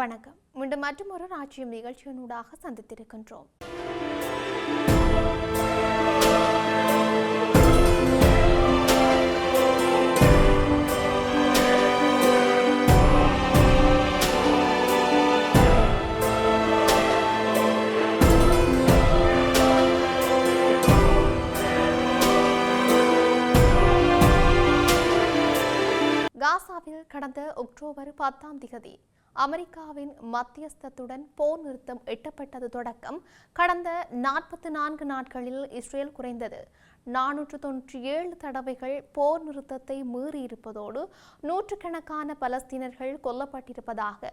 வணக்கம். மீண்டும் மற்றும் ஒரு ராஜ்யம் நிகழ்ச்சியினூடாக சந்தித்திருக்கின்றோம். காசாவில் கடந்த அக்டோபர் பத்தாம் திகதி அமெரிக்காவின் மத்தியஸ்தத்துடன் போர் நிறுத்தம் எட்டப்பட்டது தொடக்கம். கடந்த நாற்பத்தி நான்கு நாட்களில் இஸ்ரேல் குறைந்தது நானூற்று தொன்னூற்றி ஏழு தடவைகள் போர் நிறுத்தத்தை மீறியிருப்பதோடு நூற்றுக்கணக்கான பலஸ்தீனர்கள் கொல்லப்பட்டிருப்பதாக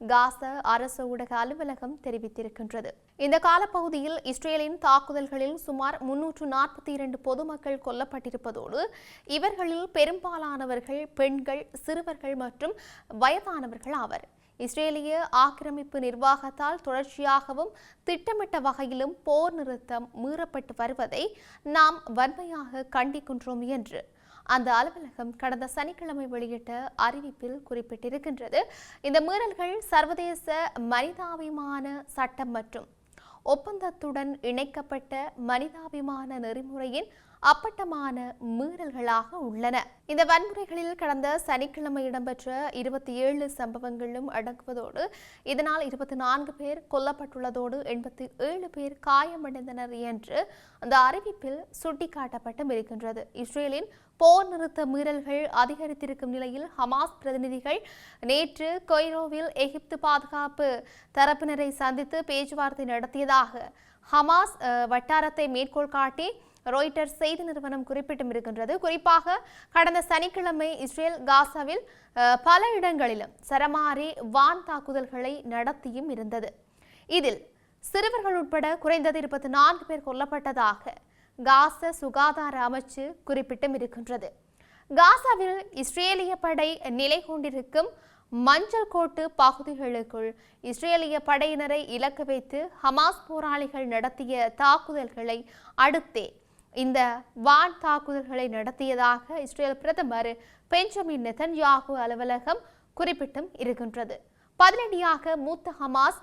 காச அரசு ஊடக அலுவலகம் தெரிவித்திருக்கின்றது. இந்த காலப்பகுதியில் இஸ்ரேலின் தாக்குதல்களில் சுமார் முன்னூற்று நாற்பத்தி இரண்டு பொதுமக்கள் கொல்லப்பட்டிருப்பதோடு இவர்களில் பெரும்பாலானவர்கள் பெண்கள் சிறுவர்கள் மற்றும் வயதானவர்கள் ஆவர். இஸ்ரேலிய ஆக்கிரமிப்பு நிர்வாகத்தால் தொடர்ச்சியாகவும் திட்டமிட்ட வகையிலும் போர் நிறுத்தம் மீறப்பட்டு வருவதை நாம் வன்மையாக கண்டிக்கின்றோம் என்று அந்த அலுவலகம் கடந்த சனிக்கிழமை வெளியிட்ட அறிவிப்பில் குறிப்பிட்டிருக்கின்றது. இந்த மீறல்கள் சர்வதேச மனிதாபிமான சட்டம் மற்றும் ஒப்பந்தத்துடன் இணைக்கப்பட்ட மனிதாபிமான நெறிமுறையின் அப்பட்டமான மீறல்களாக உள்ளன. இந்த வன்முறைகளில் கடந்த சனிக்கிழமை இடம்பெற்ற இருபத்தி ஏழு சம்பவங்களும் அடங்குவதோடு இதனால் இருபத்தி நான்கு பேர் கொல்லப்பட்டுள்ளதோடு எண்பத்தி ஏழு பேர் காயமடைந்தனர் என்று அந்த அறிவிப்பில் சுட்டிக்காட்டப்பட்டும் இருக்கின்றது. இஸ்ரேலின் போர் நிறுத்த மீறல்கள் அதிகரித்திருக்கும் நிலையில் ஹமாஸ் பிரதிநிதிகள் நேற்று கொய்ரோவில் எகிப்து பாதுகாப்பு தரப்பினரை சந்தித்து பேச்சுவார்த்தை நடத்தியதாக ஹமாஸ் வட்டாரத்தை மேற்கோள் காட்டி ரோய்டர் செய்தி நிறுவனம் குறிப்பிட்டும் இருக்கின்றது. குறிப்பாக கடந்த சனிக்கிழமை இஸ்ரேல் காசாவில் அஹ், பல இடங்களிலும் சரமாரி வான் தாக்குதல்களை நடத்தியும் இருந்தது. இதில் சிறுவர்கள் உட்பட குறைந்தது இருபத்தி நான்கு பேர் கொல்லப்பட்டதாக காச சுகாதார அமைச்சு குறிப்பிட்டும் இருக்கின்றது. காசாவில் இஸ்ரேலிய படை நிலை கொண்டிருக்கும் மஞ்சள் கோட்டு பகுதிகளுக்குள் இஸ்ரேலிய படையினரை இலக்கு வைத்து ஹமாஸ் போராளிகள் நடத்திய தாக்குதல்களை அடுத்தே இந்த வான் தாக்குதல்களை நடத்தியதாக இஸ்ரேல் பிரதமர் பெஞ்சமின் நெதன்யாகு அலுவலகம் குறிப்பிட்டும் இருக்கின்றது. பதிலடியாக மூத்த ஹமாஸ்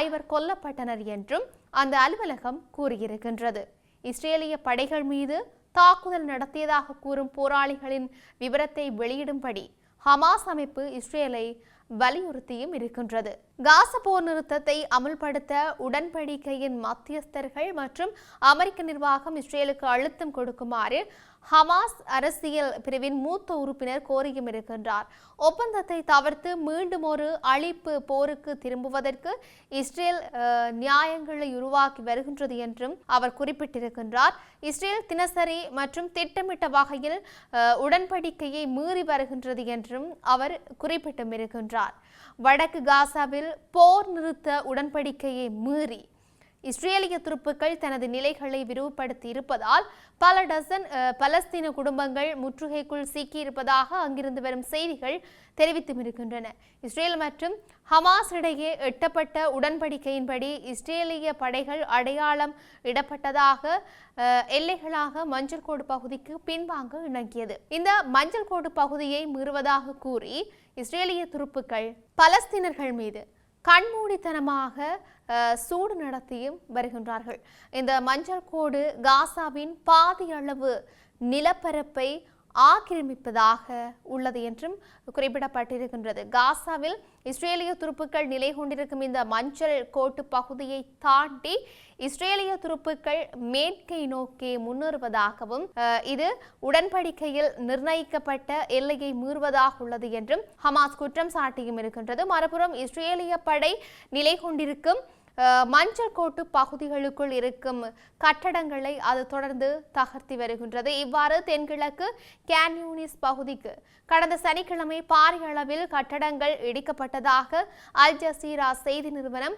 ஐவர் கொல்லப்பட்டனர் என்றும் அந்த அலுவலகம் கூறியிருக்கின்றது. இஸ்ரேலிய படைகள் மீது தாக்குதல் நடத்தியதாக கூறும் போராளிகளின் விவரத்தை வெளியிடும்படி ஹமாஸ் அமைப்பு இஸ்ரேலை வலியுறுத்தியும் இருக்கின்றது. காச போர் நிறுத்தத்தை அமுல்படுத்த உடன்படிக்கையின் மத்தியஸ்தர்கள் மற்றும் அமெரிக்க நிர்வாகம் இஸ்ரேலுக்கு அழுத்தம் கொடுக்குமாறு ஹமாஸ் அரசியல் பிரிவின் மூத்த உறுப்பினர் கோரியும் இருக்கின்றார். ஒப்பந்தத்தை தவிர்த்து மீண்டும் ஒரு அழிப்பு போருக்கு திரும்புவதற்கு இஸ்ரேல் நியாயங்களை உருவாக்கி வருகின்றது என்றும் அவர் குறிப்பிட்டிருக்கின்றார். இஸ்ரேல் தினசரி மற்றும் திட்டமிட்ட வகையில் உடன்படிக்கையை மீறி வருகின்றது என்றும் அவர் குறிப்பிட்டும் இருக்கின்றார் வடக்கு காசாவில் போர் நிறுத்த உடன்படிக்கையை மீறி இஸ்ரேலிய துருப்புக்கள் தனது நிலைகளை விரிவுபடுத்தி இருப்பதால் பல டசன் பலஸ்தீன குடும்பங்கள் முற்றுகைக்குள் சிக்கியிருப்பதாக அங்கிருந்து வரும் செய்திகள் தெரிவித்தும் இருக்கின்றன. இஸ்ரேல் மற்றும் ஹமாஸ் இடையே எட்டப்பட்ட உடன்படிக்கையின்படி இஸ்ரேலிய படைகள் அடையாளம் இடப்பட்டதாக எல்லைகளாக மஞ்சள் கோடு பகுதிக்கு பின்வாங்க இணங்கியது. இந்த மஞ்சள் கோடு பகுதியை மீறுவதாக கூறி இஸ்ரேலிய துருப்புக்கள் பலஸ்தீனர்கள் மீது கண்மூடித்தனமாக சூடு நடத்தியும் வருகின்றார்கள். இந்த மஞ்சள் கோடு காசாவின் பாதி அளவு நிலப்பரப்பை ஆக்கிரமிப்பதாக உள்ளது என்றும் குறிப்பிடப்பட்டிருக்கின்றது. காசாவில் இஸ்ரேலிய துருப்புக்கள் நிலை கொண்டிருக்கும் இந்த மஞ்சள் கோட்டு பகுதியை தாண்டி இஸ்ரேலிய துருப்புக்கள் மேற்கை நோக்கி முன்னேறுவதாகவும் இது உடன்படிக்கையில் நிர்ணயிக்கப்பட்ட எல்லையை மீறுவதாக உள்ளது என்றும் ஹமாஸ் குற்றம் சாட்டியும் இருக்கின்றது. மறுபுறம் இஸ்ரேலிய படை நிலை கொண்டிருக்கும் மஞ்சள் கோட்டு பகுதிகளுக்குள் இருக்கும் கட்டடங்களை அது தொடர்ந்து தகர்த்தி வருகின்றது. இவ்வாறு தென்கிழக்கு கேன்யூனிஸ் பகுதிக்கு கடந்த சனிக்கிழமை பாரிய அளவில் கட்டடங்கள் இடிக்கப்பட்டதாக அல் ஜசீரா செய்தி நிறுவனம்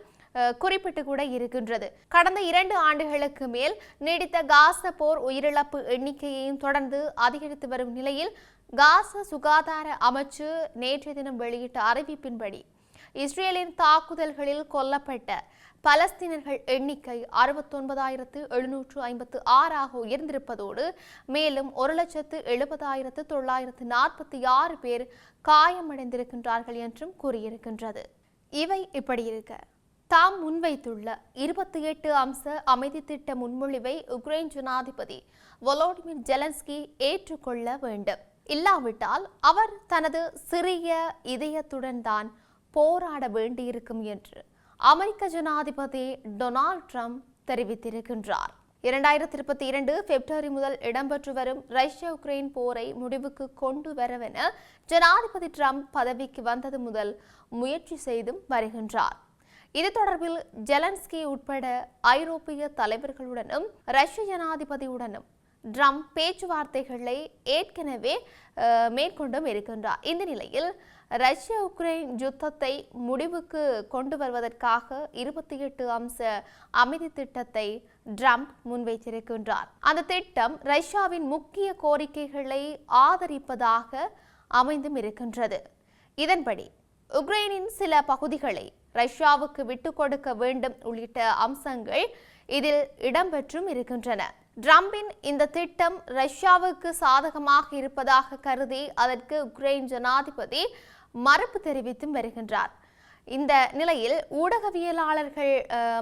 குறிப்பிட்டு கூட இருக்கின்றது. கடந்த இரண்டு ஆண்டுகளுக்கு மேல் நீடித்த காச போர் உயிரிழப்பு எண்ணிக்கையையும் தொடர்ந்து அதிகரித்து வரும் நிலையில் காச சுகாதார அமைச்சு நேற்றைய தினம் வெளியிட்ட அறிவிப்பின்படி இஸ்ரேலின் தாக்குதல்களில் கொல்லப்பட்ட பலஸ்தீனர்கள் எண்ணிக்கை அறுபத்தொன்பதாயிரத்து எழுநூற்று ஐம்பத்து ஆறாக உயர்ந்திருப்பதோடு மேலும் ஒரு லட்சத்து எழுபதாயிரத்து தொள்ளாயிரத்து நாற்பத்தி ஆறு பேர் காயமடைந்திருக்கின்றார்கள் என்றும் கூறியிருக்கின்றது. இவை இப்படி இருக்க. தாம் முன்வைத்துள்ள இருபத்தி எட்டு அம்ச அமைதி திட்ட முன்மொழிவை உக்ரைன் ஜனாதிபதி வொலோடிமிர் ஜெலன்ஸ்கி ஏற்றுக்கொள்ள வேண்டும். இல்லாவிட்டால் அவர் தனது சிறிய இதயத்துடன் தான் போராட வேண்டியிருக்கும் என்று அமெரிக்க ஜனாதிபதி டொனால்ட் ட்ரம்ப் தெரிவித்திருக்கின்றார். இரண்டாயிரத்தி இருபத்தி இரண்டு பிப்ரவரி முதல் இடம்பெற்று வரும் ரஷ்ய உக்ரைன் போரை முடிவுக்கு கொண்டு வரவென ஜனாதிபதி ட்ரம்ப் பதவிக்கு வந்தது முதல் முயற்சி செய்தும் வருகின்றார். இது தொடர்பில் ஜெலன்ஸ்கி உட்பட ஐரோப்பிய தலைவர்களுடனும் ரஷ்ய ஜனாதிபதியுடனும் ட்ரம்ப் பேச்சுவார்த்தைகளை ஏற்கனவே மேற்கொண்டும் இருக்கின்றார். இந்த நிலையில் ரஷ்ய உக்ரைன் யுத்தத்தை முடிவுக்கு கொண்டு வருவதற்காக இருபத்தி எட்டு அம்ச அமைதி திட்டத்தை ட்ரம்ப் முன்வைத்திருக்கின்றார். அந்த திட்டம் ரஷ்யாவின் முக்கிய கோரிக்கைகளை ஆதரிப்பதாக அமைந்தும் இருக்கின்றது. இதன்படி உக்ரைனின் சில பகுதிகளை ரஷ்யாவுக்கு விட்டுக் கொடுக்க வேண்டும் உள்ளிட்ட அம்சங்கள் இதில் இடம்பெற்றும் இருக்கின்றன. ட்ரம்பின் இந்த திட்டம் ரஷ்யாவுக்கு சாதகமாக இருப்பதாக கருதி அதற்கு உக்ரைன் ஜனாதிபதி மறுப்பு தெரிவித்தும் வருகின்றார். இந்த நிலையில் ஊடகவியலாளர்கள்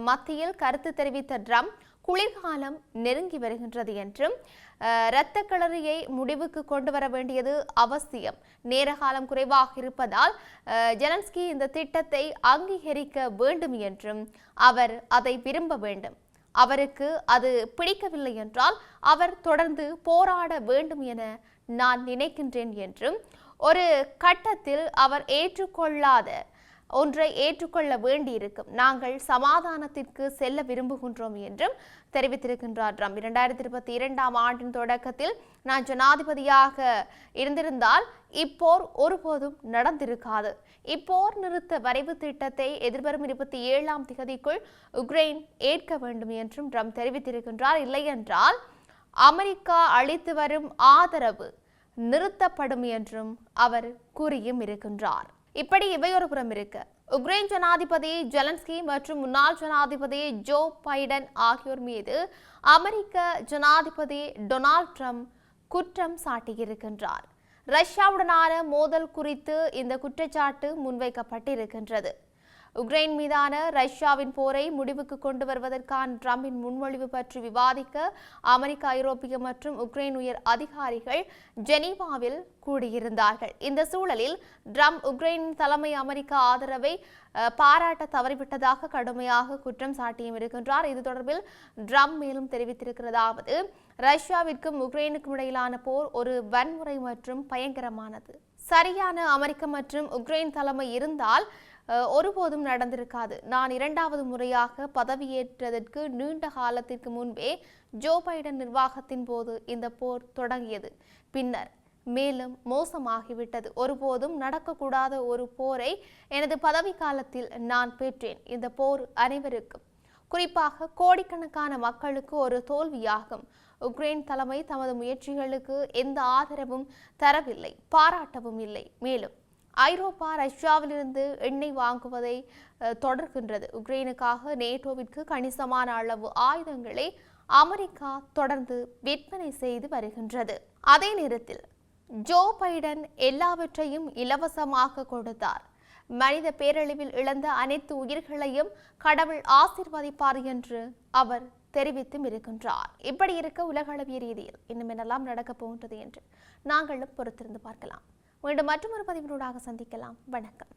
மத்தியில் கருத்து தெரிவித்த ட்ரம்ப் குளிர்காலம் நெருங்கி வருகின்றது என்றும் இரத்த களரியை முடிவுக்கு கொண்டு வர வேண்டியது அவசியம். நேரகாலம் குறைவாக இருப்பதால் அஹ், ஜெலன்ஸ்கி இந்த திட்டத்தை அங்கீகரிக்க வேண்டும் என்றும் அவர் அதை விரும்ப வேண்டும். அவருக்கு அது பிடிக்கவில்லை என்றால் அவர் தொடர்ந்து போராட வேண்டும் என நான் நினைக்கின்றேன் என்றும் ஒரு கட்டத்தில் அவர் ஏற்றுக்கொள்ளாத ஒன்றை ஏற்றுக்கொள்ள வேண்டியிருக்கும். நாங்கள் சமாதானத்திற்கு செல்ல விரும்புகின்றோம் என்றும் தெரிவித்திருக்கின்றார் ட்ரம்ப். இரண்டாயிரத்தி இருபத்தி இரண்டாம் ஆண்டின் தொடக்கத்தில் நான் ஜனாதிபதியாக இருந்திருந்தால் இப்போர் ஒருபோதும் நடந்திருக்காது. இப்போர் நிறுத்த வரைவு திட்டத்தை எதிர்வரும் இருபத்தி ஏழாம் திகதிக்குள் உக்ரைன் ஏற்க வேண்டும் என்றும் ட்ரம்ப் தெரிவித்திருக்கின்றார். இல்லையென்றால் அமெரிக்கா அளித்து வரும் ஆதரவு நிறுத்தப்படும் என்றும் அவர் கூறியும் இருக்கின்றார். இப்படி இவையொரு புறம் இருக்க. உக்ரைன் ஜனாதிபதி ஜெலன்ஸ்கி மற்றும் முன்னாள் ஜனாதிபதி ஜோ பைடன் ஆகியோர் மீது அமெரிக்க ஜனாதிபதி டொனால்ட் ட்ரம்ப் குற்றம் சாட்டியிருக்கின்றார். ரஷ்யாவுடனான மோதல் குறித்து இந்த குற்றச்சாட்டு முன்வைக்கப்பட்டிருக்கின்றது. உக்ரைன் மீதான ரஷ்யாவின் போரை முடிவுக்கு கொண்டு வருவதற்கான ட்ரம்பின் முன்மொழிவு பற்றி விவாதிக்க அமெரிக்க ஐரோப்பிய மற்றும் உக்ரைன் உயர் அதிகாரிகள் ஜெனீவாவில் கூடியிருந்தார்கள். இந்த சூழலில் ட்ரம்ப் உக்ரைன் தலைமை அமெரிக்க ஆதரவை பாராட்ட தவறிவிட்டதாக கடுமையாக குற்றம் சாட்டியும் இருக்கின்றார். இது தொடர்பில் ட்ரம்ப் மேலும் தெரிவித்திருக்கிறதாவது ரஷ்யாவிற்கும் உக்ரைனுக்கும் இடையிலான போர் ஒரு வன்முறை மற்றும் பயங்கரமானது. சரியான அமெரிக்க மற்றும் உக்ரைன் தலைமை இருந்தால் ஒருபோதும் நடந்திருக்காது. நான் இரண்டாவது முறையாக பதவியேற்றதற்கு நீண்ட காலத்திற்கு முன்பே ஜோ பைடன் நிர்வாகத்தின் போது இந்த போர் தொடங்கியது. பின்னர் மேலும் மோசமாகிவிட்டது. ஒருபோதும் நடக்கக்கூடாத ஒரு போரை எனது பதவி காலத்தில் நான் பெற்றேன். இந்த போர் அனைவருக்கும் குறிப்பாக கோடிக்கணக்கான மக்களுக்கு ஒரு தோல்வியாகும். உக்ரைன் தலைமை தமது முயற்சிகளுக்கு எந்த ஆதரவும் தரவில்லை பாராட்டவும் இல்லை. மேலும் ஐரோப்பா ரஷ்யாவிலிருந்து எண்ணெய் வாங்குவதை தொடர்கின்றது. உக்ரைனுக்காக நேட்டோவிற்கு கணிசமான அளவு ஆயுதங்களை அமெரிக்கா தொடர்ந்து விற்பனை செய்து வருகின்றது. அதே நேரத்தில் ஜோ பைடன் எல்லாவற்றையும் இலவசமாக கொடுத்தார். மனித பேரழிவில் இழந்த அனைத்து உயிர்களையும் கடவுள் ஆசிர்வதிப்பார் என்று அவர் தெரிவித்தும் இருக்கின்றார். இப்படி இருக்க உலகளவிய ரீதியில் இன்னும் என்னெல்லாம் நடக்கப் போகின்றது என்று நாங்களும் பொறுத்திருந்து பார்க்கலாம். மீண்டும் மற்றொரு பதிவினூடாக சந்திக்கலாம். வணக்கம்.